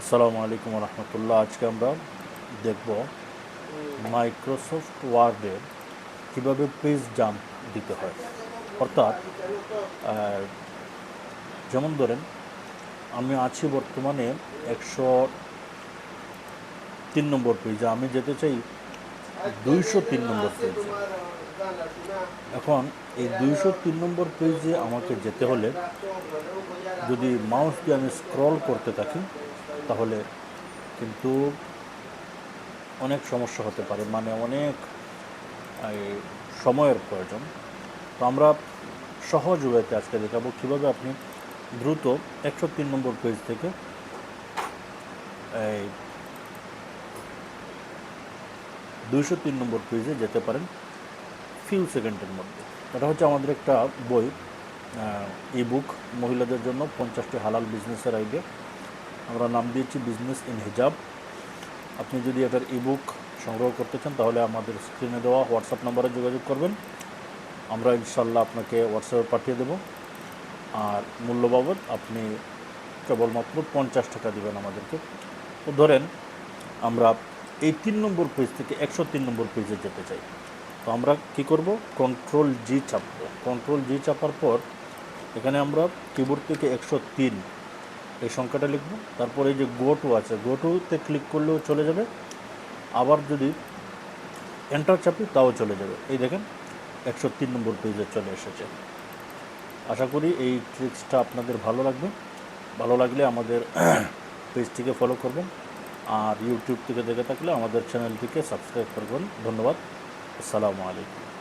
আসসালামু আলাইকুম রহমতুল্লাহ। আজকে আমরা দেখব মাইক্রোসফট ওয়ার্ডে কীভাবে পেজ জাম্প দিতে হয়। অর্থাৎ যেমন ধরেন, আমি আছি বর্তমানে একশো তিন নম্বর পেজে আমি যেতে চাই দুইশো তিন নম্বর পেজে এখন, এই দুইশো তিন নম্বর পেজে আমাকে যেতে হলে যদি মাউস দিয়ে আমি স্ক্রল করতে থাকি তাহলে কিন্তু অনেক সমস্যা হতে পারে মানে অনেক সময়ের প্রয়োজন। তো আমরা সহজ ওয়েতে আজকে দেখাবো কীভাবে আপনি দ্রুত একশো তিন নম্বর পেজ থেকে এই দুইশো তিন নম্বর পেজে যেতে পারেন ফিউ সেকেন্ডের মধ্যে। এটা হচ্ছে আমাদের একটা বই ই বুক মহিলাদের জন্য পঞ্চাশটি হালাল বিজনেসের আইডিয়া আমরা নাম দিয়েছি বিজনেস ইন হিজাব আপনি যদি এটার ই বুক সংগ্রহ করতে চান, তাহলে আমাদের স্ক্রিনে দেওয়া হোয়াটসঅ্যাপ নাম্বারে যোগাযোগ করবেন। আমরা ইনশাল্লাহ আপনাকে হোয়াটসঅ্যাপে পাঠিয়ে দেব। আর মূল্য বাবদ আপনি কেবলমাত্র পঞ্চাশ টাকা দেবেন আমাদেরকে। তো ধরেন, আমরা এই তিন নম্বর পেজ থেকে একশো তিন নম্বর পেজে যেতে চাই। তো আমরা কি করব? কন্ট্রোল জি চাপবো। কন্ট্রোল জি চাপার পর, এখানে আমরা কিবোর্ড থেকে একশো তিন এই সংখ্যাটা লিখব। তারপরে এই যে গো টু আছে গো টুতে ক্লিক করলেও চলে যাবে। আবার যদি এন্টার চাপি, তাও চলে যাবে। এই দেখেন, একশো তিন নম্বর পেজে চলে এসেছে। আশা করি এই ট্রিক্সটা আপনাদের ভালো লাগবে। ভালো লাগলে আমাদের পেজটিকে ফলো করবেন। আর ইউটিউব থেকে দেখে থাকলে আমাদের চ্যানেলটিকে সাবস্ক্রাইব করবেন ধন্যবাদ। আসসালামু আলাইকুম।